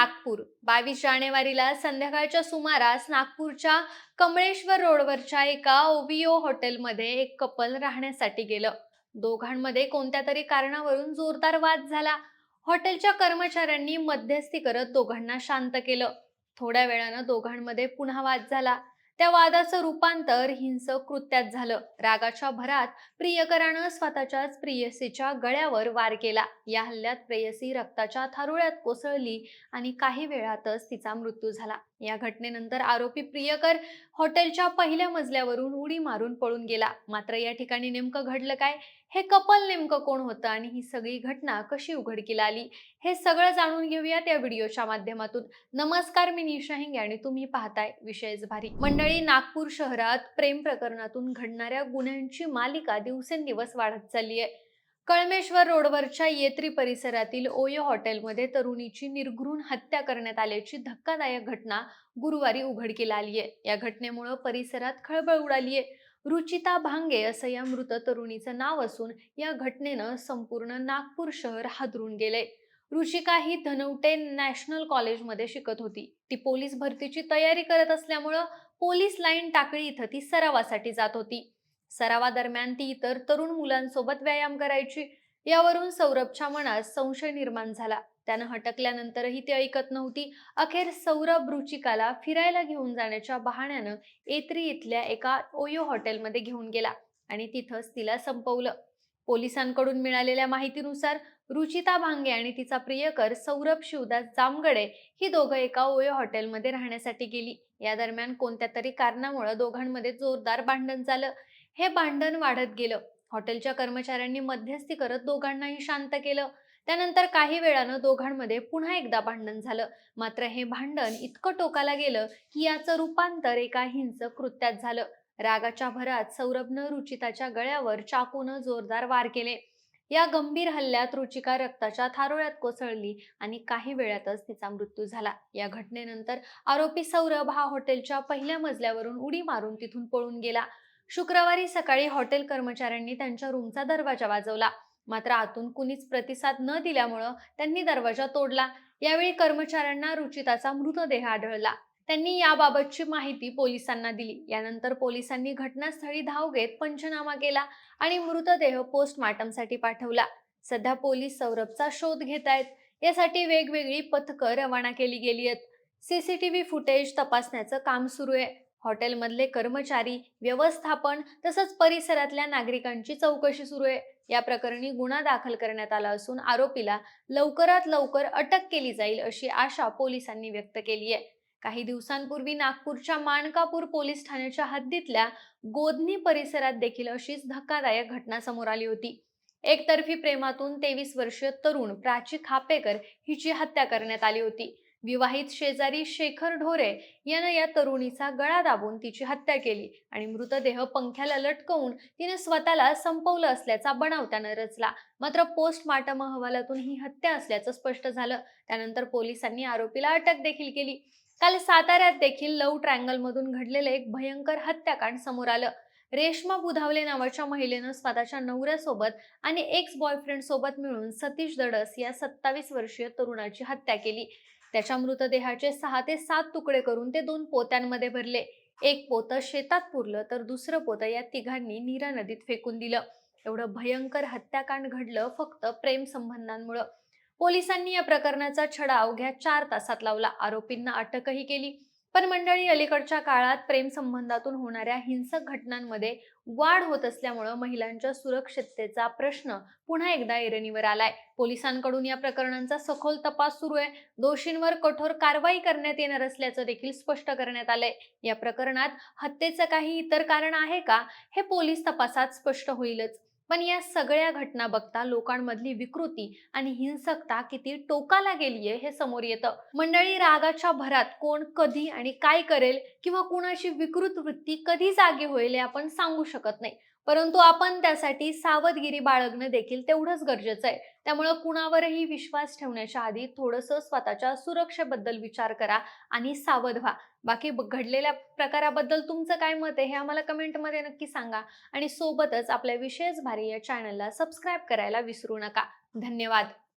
नागपूर. बावीस जानेवारीला संध्याकाळच्या सुमारास नागपूरच्या कमळेश्वर रोडवरच्या एका ओविओ हॉटेलमध्ये एक कपल राहण्यासाठी गेलं. दोघांमध्ये कोणत्या तरी कारणावरून जोरदार वाद झाला. हॉटेलच्या कर्मचाऱ्यांनी मध्यस्थी करत दोघांना शांत केलं. थोड्या वेळानं दोघांमध्ये पुन्हा वाद झाला. त्या वादाचं रूपांतर हिंसक कृत्यात झालं. रागाच्या भरात प्रियकरानं स्वतःच्याच प्रेयसीच्या गळ्यावर वार केला. या हल्ल्यात प्रेयसी रक्ताच्या थारुळ्यात कोसळली आणि काही वेळातच तिचा मृत्यू झाला. या घटनेनंतर आरोपी प्रियकर हॉटेलच्या पहिल्या मजल्यावरून उडी मारून पळून गेला. मात्र या ठिकाणी नेमकं घडलं काय? हे कपल नेमकं कोण होतं आणि ही सगळी घटना कशी उघडकीला आली? हे सगळं जाणून घेऊयात या व्हिडिओच्या माध्यमातून. नमस्कार मी निशा हिंगे आणि तुम्ही पाहताय विषयच भारी मंडळी नागपूर शहरात प्रेम प्रकरणातून घडणाऱ्या गुन्ह्यांची मालिका दिवसेंदिवस वाढत चालली आहे. कळमेश्वर रोडवरच्या येत्री परिसरातील ओयो हॉटेलमध्ये तरुणीची निर्घृण हत्या करण्यात आल्याची धक्कादायक घटना गुरुवारी उघडकीला आली आहे या घटनेमुळे परिसरात खळबळ उडाली आहे रुचिता भांगे असं या मृत तरुणीचं नाव असून या घटनेनं संपूर्ण नागपूर शहर हादरून गेले रुचिका ही धनवटे नॅशनल कॉलेजमध्ये शिकत होती. ती पोलीस भरतीची तयारी करत असल्यामुळं पोलीस लाईन टाकळी इथं ती सरावासाठी जात होती. सरावादरम्यान ती इतर तरुण मुलांसोबत व्यायाम करायची. यावरून सौरभच्या मनात संशय निर्माण झाला. त्यानं हटकल्यानंतरही ती ऐकत नव्हती. अखेर सौरभ रुचिकाला फिरायला घेऊन जाण्याच्या बहाण्यानं एत्री इथल्या एका ओयो हॉटेलमध्ये घेऊन गेला आणि तिथंच तिला संपवलं. पोलिसांकडून मिळालेल्या माहितीनुसार रुचिता भांगे आणि तिचा प्रियकर सौरभ शिवदास जामगडे ही दोघं एका ओयो हॉटेलमध्ये राहण्यासाठी गेली. या दरम्यान कोणत्या तरी कारणामुळे दोघांमध्ये जोरदार भांडण झालं. हे भांडण वाढत गेलं. हॉटेलच्या कर्मचाऱ्यांनी मध्यस्थी करत दोघांनाही शांत केलं. त्यानंतर काही वेळानं दोघांमध्ये पुन्हा एकदा भांडण झालं. मात्र हे भांडण इतकं टोकाला गेलं की याचं रूपांतर एका हिंसक कृत्यात झालं. रागाच्या भरात सौरभनं रुचिताच्या गळ्यावर चाकूनं जोरदार वार केले. या गंभीर हल्ल्यात रुचिका रक्ताच्या थारोळ्यात कोसळली आणि काही वेळातच तिचा मृत्यू झाला. या घटनेनंतर आरोपी सौरभ हा हॉटेलच्या पहिल्या मजल्यावरून उडी मारून तिथून पळून गेला. शुक्रवारी सकाळी हॉटेल कर्मचाऱ्यांनी त्यांच्या रूमचा दरवाजा वाजवला. मात्र आतून कुणीच प्रतिसाद न दिल्यामुळं त्यांनी दरवाजा तोडला. यावेळी कर्मचाऱ्यांना रुचिताचा मृतदेह आढळला. त्यांनी याबाबतची माहिती पोलिसांना दिली. यानंतर पोलिसांनी घटनास्थळी धाव घेत पंचनामा केला आणि मृतदेह पोस्टमार्टमसाठी पाठवला. सध्या पोलीस सौरभचा शोध घेत आहेत यासाठी वेगवेगळी पथकं रवाना केली गेली आहेत. सीसीटीव्ही फुटेज तपासण्याचं काम सुरू आहे. हॉटेलमधले कर्मचारी व्यवस्थापन तसंच परिसरातल्या नागरिकांची चौकशी सुरू आहे. या प्रकरणी गुन्हा दाखल करण्यात आला असून आरोपीला लवकरात लवकर अटक केली जाईल अशी आशा पोलिसांनी व्यक्त केली आहे. काही दिवसांपूर्वी नागपूरच्या माणकापूर पोलीस ठाण्याच्या हद्दीतल्या गोदनी परिसरात देखील अशीच धक्कादायक घटना समोर आली होती. एकतर्फी प्रेमातून तेवीस वर्षीय तरुण प्राची खापेकर हिची हत्या करण्यात आली होती. विवाहित शेजारी शेखर ढोरे यानं या तरुणीचा गळा दाबून तिची हत्या केली आणि मृतदेह पंख्याला लटकवून तिने स्वतःला संपवलं असल्याचा बनाव त्यानं रचला. मात्र पोस्टमार्टम अहवालातून ही हत्या असल्याचं स्पष्ट झालं. त्यानंतर पोलिसांनी आरोपीला अटक देखील केली. काल साताऱ्यात देखील लव ट्रँगल मधून घडलेलं एक भयंकर हत्याकांड समोर आलं. रेश्मा बुधावले नावाच्या महिलेनं स्वतःच्या नवऱ्यासोबत आणि एक्स बॉयफ्रेंड सोबत मिळून सतीश दडस या सत्तावीस वर्षीय तरुणाची हत्या केली. त्याच्या मृतदेहाचे सहा ते सात तुकडे करून ते दोन पोत्यांमध्ये भरले. एक पोतं शेतात पुरलं तर दुसरं पोतं या तिघांनी नीरा नदीत फेकून दिलं. एवढं भयंकर हत्याकांड घडलं फक्त प्रेम संबंधांमुळं. पोलिसांनी या प्रकरणाचा छडा अवघ्या चार तासात लावला. आरोपींना अटकही केली. पण मंडळी अलीकडच्या काळात प्रेमसंबंधातून होणाऱ्या हिंसक घटनांमध्ये वाढ होत असल्यामुळं महिलांच्या सुरक्षिततेचा प्रश्न पुन्हा एकदा ऐरणीवर आलाय. पोलिसांकडून या प्रकरणांचा सखोल तपास सुरू आहे. दोषींवर कठोर कारवाई करण्यात येणार असल्याचं देखील स्पष्ट करण्यात आलंय. या प्रकरणात हत्येचं काही इतर कारण आहे का हे पोलीस तपासात स्पष्ट होईलच. पण या सगळ्या घटना बघता लोकांमधली विकृती आणि हिंसकता किती टोकाला गेलीये हे समोर येतं. मंडळी रागाच्या भरात कोण कधी आणि काय करेल किंवा कुणाची विकृत वृत्ती कधी जागी होईल हे आपण सांगू शकत नाही. परंतु आपण त्यासाठी सावधगिरी बाळगणं देखील तेवढंच गरजेचं आहे. त्यामुळं कुणावरही विश्वास ठेवण्याच्या आधी थोडंसं स्वतःच्या सुरक्षेबद्दल विचार करा आणि सावध व्हा. बाकी घडलेल्या प्रकाराबद्दल तुमचं काय मत आहे हे आम्हाला कमेंटमध्ये नक्की सांगा आणि सोबतच आपल्या विशेष भारी या चॅनलला सबस्क्राईब करायला विसरू नका. धन्यवाद.